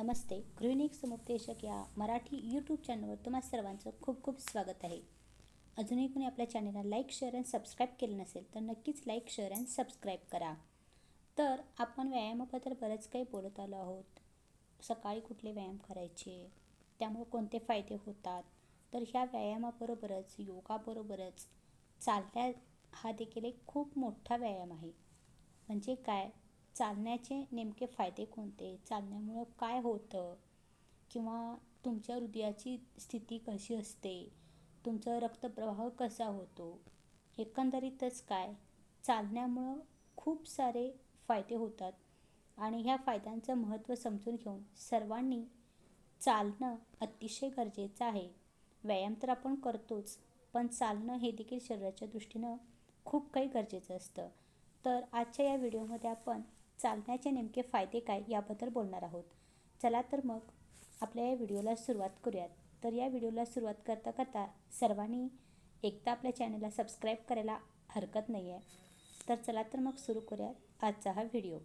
नमस्ते. गृहिणीक समुपदेशक या मराठी यूट्यूब चॅनलवर तुम्हा सर्वांचं खूप खूप स्वागत आहे. अजूनही कोणी आपल्या चॅनलला लाईक शेअर अँड सबस्क्राईब केलं नसेल तर नक्कीच लाईक शेअर अँड सबस्क्राईब करा. तर आपण व्यायामाबद्दल बरंच काही बोलत आलो आहोत. सकाळी कुठले व्यायाम करायचे त्यामुळे कोणते फायदे होतात तर ह्या व्यायामाबरोबरच योगाबरोबरच चालण्या हा देखील एक खूप मोठा व्यायाम आहे. म्हणजे काय? चालण्याचे नेमके फायदे कोणते? चालण्यामुळं काय होतं? किंवा तुमच्या हृदयाची स्थिती कशी असते? तुमचा रक्तप्रवाह कसा होतो? एकंदरीतच काय? चालण्यामुळं खूप सारे फायदे होतात. आणि ह्या फायद्यांचं महत्त्व समजून घेऊन सर्वांनी चालणं अतिशय गरजेचं आहे. व्यायाम तर आपण करतोच पण चालणं हे देखील शरीराच्या दृष्टीनं खूप काही गरजेचं असतं. तर आजच्या या व्हिडिओमध्ये आपण चालण्याचे नेमके फायदे काय याबद्दल बोलणार आहोत. चला तर मग आपल्या या व्हिडिओला सुरुवात करूयात. तर या व्हिडिओला सुरुवात करता करता सर्वांनी एकदा आपल्या चॅनलला सबस्क्राईब करायला हरकत नाही आहे तर चला तर मग सुरू करूयात आजचा हा व्हिडिओ.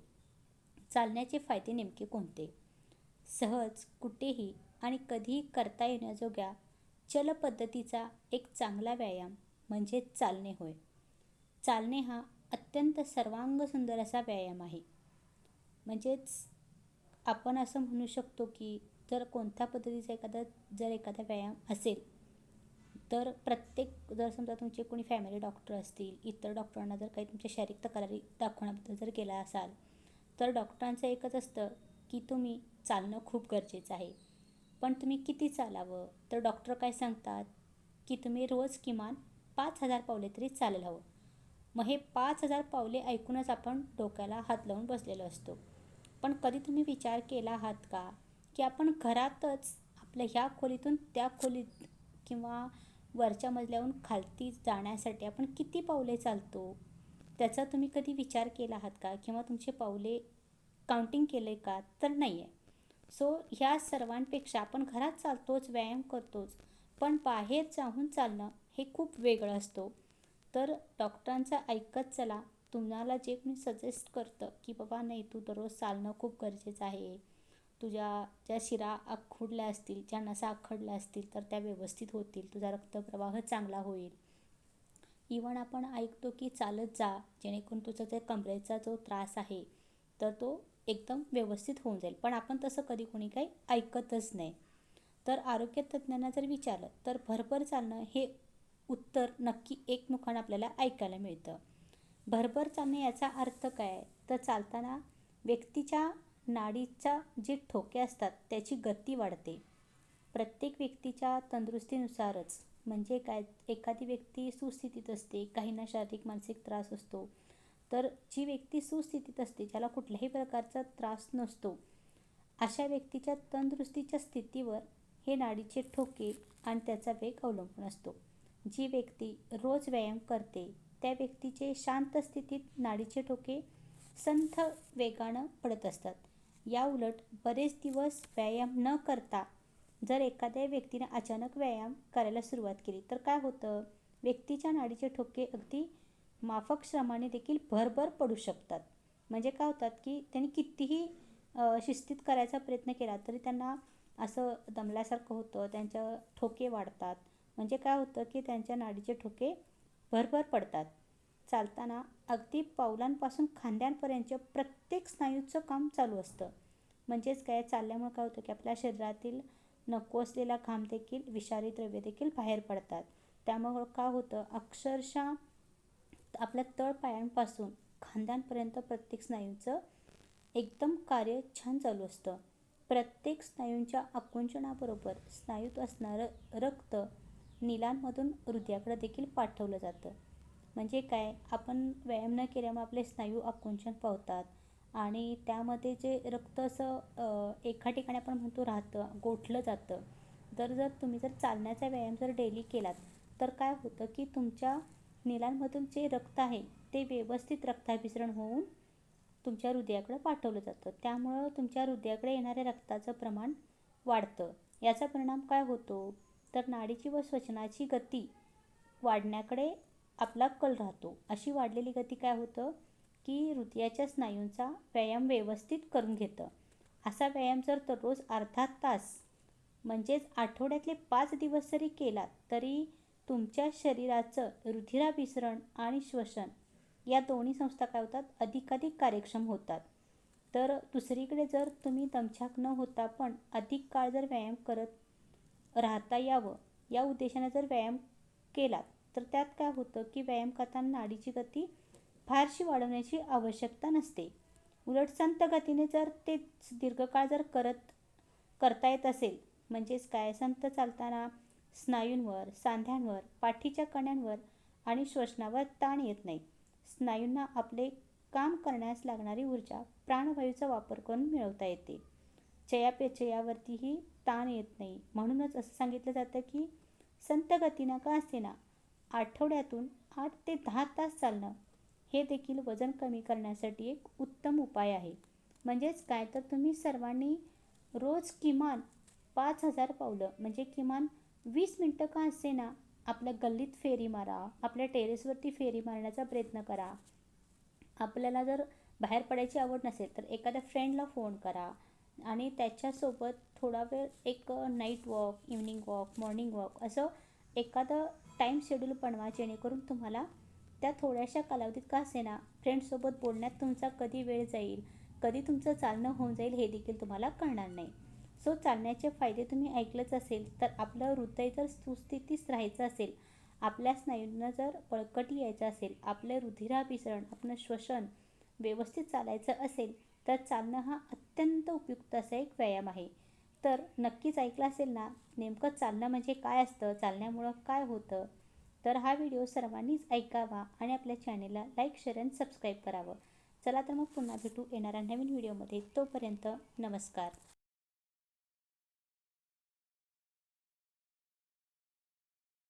चालण्याचे फायदे नेमके कोणते? सहज कुठेही आणि कधीही करता येण्याजोग्या चल पद्धतीचा एक चांगला व्यायाम म्हणजे चालणे होय. चालणे हा अत्यंत सर्वांग सुंदर असा व्यायाम आहे. म्हणजेच आपण असं म्हणू शकतो की जर कोणत्या पद्धतीचा एखादा जर एखादा व्यायाम असेल तर प्रत्येक जर समजा तुमचे कोणी फॅमिली डॉक्टर असतील इतर डॉक्टरांना जर काही तुमच्या शारीरिक तक्रारी दाखवण्याबद्दल जर केला असाल तर डॉक्टरांचं एकच असतं की तुम्ही चालणं खूप गरजेचं आहे. पण तुम्ही किती चालावं? तर डॉक्टर काय सांगतात? की तुम्ही रोज किमान पाच हजार पावले तरी चालायला हवं. मग हे पाच हजार पावले ऐकूनच आपण डोक्याला हात लावून बसलेलो असतो. पण कधी तुम्ही विचार केला आहात का की आपण घरातच आपल्या ह्या खोलीतून त्या खोलीत किंवा वरच्या मजल्याहून खालती जाण्यासाठी आपण किती पावले चालतो? त्याचा तुम्ही कधी विचार केला आहात का? किंवा तुमचे पावले काउंटिंग केले का? तर नाही आहे सो ह्या सर्वांपेक्षा आपण घरात चालतोच व्यायाम करतोच पण बाहेर जाऊन चालणं हे खूप वेगळं असतो. तर डॉक्टरांचं ऐकत चला. तुम्हाला जे कोणी सजेस्ट करतं की बाबा नाही तू दररोज चालणं खूप गरजेचं आहे. तुझ्या ज्या शिरा आखुडल्या असतील ज्या नसा आखडल्या असतील तर त्या व्यवस्थित होतील. तुझा रक्तप्रवाह चांगला होईल. इवन आपण ऐकतो की चालत जा जेणेकरून तुझा जे कमरेचा जो त्रास आहे तर तो एकदम व्यवस्थित होऊन जाईल. पण आपण तसं कधी कोणी काही ऐकतच नाही. तर आरोग्य तज्ज्ञांना जर विचारलं तर भरभर चालणं हे उत्तर नक्की एकमुखानं आपल्याला ऐकायला मिळतं. भरभर चालणे याचा अर्थ काय तर चालताना व्यक्तीच्या नाडीच्या जे ठोके असतात त्याची गती वाढते. प्रत्येक व्यक्तीच्या तंदुरुस्तीनुसारच. म्हणजे काय? एखादी व्यक्ती सुस्थितीत असते काहींना शारीरिक मानसिक त्रास असतो. तर जी व्यक्ती सुस्थितीत असते ज्याला कुठल्याही प्रकारचा त्रास नसतो अशा व्यक्तीच्या तंदुरुस्तीच्या स्थितीवर हे नाडीचे ठोके आणि त्याचा वेग अवलंबून असतो. जी व्यक्ती रोज व्यायाम करते त्या व्यक्तीचे शांत स्थितीत नाडीचे ठोके संथ वेगानं पडत असतात. या उलट बरेच दिवस व्यायाम न करता जर एखाद्या व्यक्तीने अचानक व्यायाम करायला सुरुवात केली तर काय होतं? व्यक्तीच्या नाडीचे ठोके अगदी माफक श्रमाने देखील भरभर पडू शकतात. म्हणजे काय होतात की त्यांनी कितीही शिस्तीत करायचा प्रयत्न केला तरी त्यांना असं दमल्यासारखं होतं त्यांच्या ठोके वाढतात. म्हणजे काय होतं की त्यांच्या नाडीचे ठोके भरभर पडतात. चालताना अगदी पावलांपासून खांद्यांपर्यंत प्रत्येक स्नायूचं काम चालू असतं. म्हणजेच काय? चालल्यामुळे काय होतं की आपल्या शरीरातील नको असलेला घाम देखील विषारी द्रव्य देखील बाहेर पडतात. त्यामुळं काय होतं? अक्षरशः आपल्या तळपायांपासून खांद्यांपर्यंत प्रत्येक स्नायूचं एकदम कार्य छान चालू असतं. प्रत्येक स्नायूंच्या आकुंचनाबरोबर स्नायूत असणारं रक्त निलांमधून हृदयाकडे देखील पाठवलं जातं. म्हणजे काय? आपण व्यायाम न केल्यामुळे आपले स्नायू आकुंचन पावतात आणि त्यामध्ये जे रक्त असं एका ठिकाणी आपण म्हणतो राहतं गोठलं जातं. तर जर तुम्ही जर चालण्याचा व्यायाम जर डेली केलात तर काय होतं की तुमच्या निलांमधून जे रक्त आहे ते व्यवस्थित रक्ताभिसरण होऊन तुमच्या हृदयाकडे पाठवलं जातं. त्यामुळं तुमच्या हृदयाकडे येणाऱ्या रक्ताचं प्रमाण वाढतं. याचा परिणाम काय होतो? तर नाडीची व श्वसनाची गती वाढण्याकडे आपला कल राहतो. अशी वाढलेली गती काय होतं? की हृदयाच्या स्नायूंचा व्यायाम व्यवस्थित करून घेतं. असा व्यायाम जर दररोज अर्धा तास म्हणजेच आठवड्यातले पाच दिवस जरी केलात तरी तुमच्या शरीराचं रुधिराभिसरण आणि श्वसन या दोन्ही संस्था काय होतात? अधिकाधिक कार्यक्षम होतात. तर दुसरीकडे जर तुम्ही दमछाक न होता पण अधिक काळ जर व्यायाम करत राहता यावं. या उद्देशाने जर व्यायाम केला तर त्यात काय होतं की व्यायाम करताना नाडीची गती फारशी वाढवण्याची आवश्यकता नसते. उलट संत गतीने जर ते दीर्घकाळ जर करत करता येत असेल म्हणजेच काय? संत चालताना स्नायूंवर सांध्यांवर पाठीच्या कण्यांवर आणि श्वसनावर ताण येत नाही. स्नायूंना आपले काम करण्यास लागणारी ऊर्जा प्राणवायूचा वापर करून मिळवता येते. चयापेचयावरतीही ताण येत नाही. म्हणूनच असं सांगितलं जातं की संत गतीनं का असेना आठवड्यातून आठ ते दहा तास चालणं हे देखील वजन कमी करण्यासाठी एक उत्तम उपाय आहे. म्हणजेच काय? तर तुम्ही सर्वांनी रोज किमान पाच हजार पावलं म्हणजे किमान वीस मिनटं का असेना आपल्या गल्लीत फेरी मारा आपल्या टेरेसवरती फेरी मारण्याचा प्रयत्न करा. आपल्याला जर बाहेर पडायची आवड नसेल तर एखाद्या फ्रेंडला फोन करा. आणि त्याच्यासोबत थोडा वेळ एक night walk evening walk morning walk असं एखादं टाईम शेड्यूल बनवा जेणेकरून तुम्हाला त्या थोड्याशा कालावधीत का असेना फ्रेंडसोबत बोलण्यात तुमचा कधी वेळ जाईल कधी तुमचं चालणं होऊन जाईल हे देखील तुम्हाला कळणार नाही. सो चालण्याचे फायदे तुम्ही ऐकलंच असेल तर आपलं हृदय जर सुस्थितीच राहायचं असेल आपल्या स्नायूंना जर बळकटी यायचं असेल आपलं रुधिराभिसरण आपलं श्वसन व्यवस्थित चालायचं असेल तर चालणं हा अत्यंत उपयुक्त असा एक व्यायाम आहे. तर नक्कीच ऐकलं असेल ना नेमकं चालणं म्हणजे काय असतं? चालण्यामुळं काय होतं? तर हा व्हिडिओ सर्वांनीच ऐकावा आणि आपल्या चॅनेलला लाईक शेअर आणि सबस्क्राईब करावं. चला तर मग पुन्हा भेटू येणाऱ्या नवीन व्हिडिओमध्ये. तोपर्यंत नमस्कार.